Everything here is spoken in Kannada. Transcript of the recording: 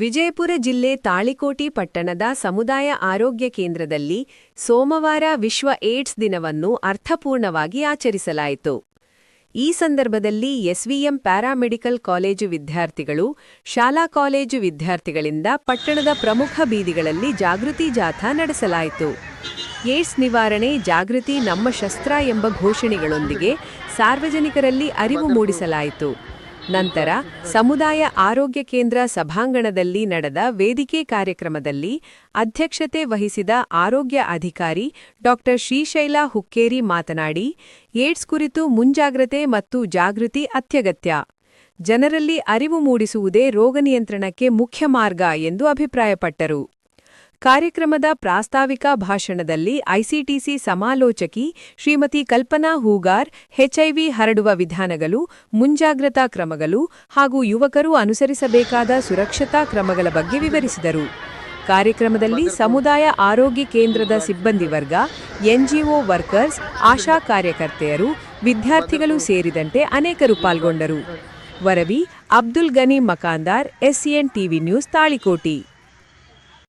ವಿಜಯಪುರ ಜಿಲ್ಲೆ ತಾಳಿಕೋಟಿ ಪಟ್ಟಣದ ಸಮುದಾಯ ಆರೋಗ್ಯ ಕೇಂದ್ರದಲ್ಲಿ ಸೋಮವಾರ ವಿಶ್ವ ಏಡ್ಸ್ ದಿನವನ್ನು ಅರ್ಥಪೂರ್ಣವಾಗಿ ಆಚರಿಸಲಾಯಿತು. ಈ ಸಂದರ್ಭದಲ್ಲಿ ಎಸ್ವಿಎಂ ಪ್ಯಾರಾಮೆಡಿಕಲ್ ಕಾಲೇಜು ವಿದ್ಯಾರ್ಥಿಗಳು, ಶಾಲಾ ಕಾಲೇಜು ವಿದ್ಯಾರ್ಥಿಗಳಿಂದ ಪಟ್ಟಣದ ಪ್ರಮುಖ ಬೀದಿಗಳಲ್ಲಿ ಜಾಗೃತಿ ಜಾಥಾ ನಡೆಸಲಾಯಿತು. ಏಡ್ಸ್ ನಿವಾರಣೆ, ಜಾಗೃತಿ ನಮ್ಮ ಶಸ್ತ್ರ ಎಂಬ ಘೋಷಣೆಗಳೊಂದಿಗೆ ಸಾರ್ವಜನಿಕರಲ್ಲಿ ಅರಿವು ಮೂಡಿಸಲಾಯಿತು. ನಂತರ ಸಮುದಾಯ ಆರೋಗ್ಯ ಕೇಂದ್ರ ಸಭಾಂಗಣದಲ್ಲಿ ನಡೆದ ವೇದಿಕೆ ಕಾರ್ಯಕ್ರಮದಲ್ಲಿ ಅಧ್ಯಕ್ಷತೆ ವಹಿಸಿದ ಆರೋಗ್ಯ ಅಧಿಕಾರಿ ಡಾ ಶ್ರೀಶೈಲ ಹುಕ್ಕೇರಿ ಮಾತನಾಡಿ, ಏಡ್ಸ್ ಕುರಿತು ಮುಂಜಾಗ್ರತೆ ಮತ್ತು ಜಾಗೃತಿ ಅತ್ಯಗತ್ಯ. ಜನರಲ್ಲಿ ಅರಿವು ಮೂಡಿಸುವುದೇ ರೋಗ ನಿಯಂತ್ರಣಕ್ಕೆ ಮುಖ್ಯ ಮಾರ್ಗ ಎಂದು ಅಭಿಪ್ರಾಯಪಟ್ಟರು. ಕಾರ್ಯಕ್ರಮದ ಪ್ರಾಸ್ತಾವಿಕ ಭಾಷಣದಲ್ಲಿ ಐಸಿಟಿಸಿ ಸಮಾಲೋಚಕಿ ಶ್ರೀಮತಿ ಕಲ್ಪನಾ ಹೂಗಾರ್ ಹೆಚ್ಐವಿ ಹರಡುವ ವಿಧಾನಗಳು ಮುಂಜಾಗ್ರತಾ ಕ್ರಮಗಳು ಹಾಗೂ ಯುವಕರು ಅನುಸರಿಸಬೇಕಾದ ಸುರಕ್ಷತಾ ಕ್ರಮಗಳ ಬಗ್ಗೆ ವಿವರಿಸಿದರು. ಕಾರ್ಯಕ್ರಮದಲ್ಲಿ ಸಮುದಾಯ ಆರೋಗ್ಯ ಕೇಂದ್ರದ ಸಿಬ್ಬಂದಿ ವರ್ಗ ಎನ್ಜಿಒ ವರ್ಕರ್ಸ್ ಆಶಾ ಕಾರ್ಯಕರ್ತೆಯರು ವಿದ್ಯಾರ್ಥಿಗಳು ಸೇರಿದಂತೆ ಅನೇಕರು ಪಾಲ್ಗೊಂಡರು. Varavi Abdul Gani Makandar SCN TV news Talikoti.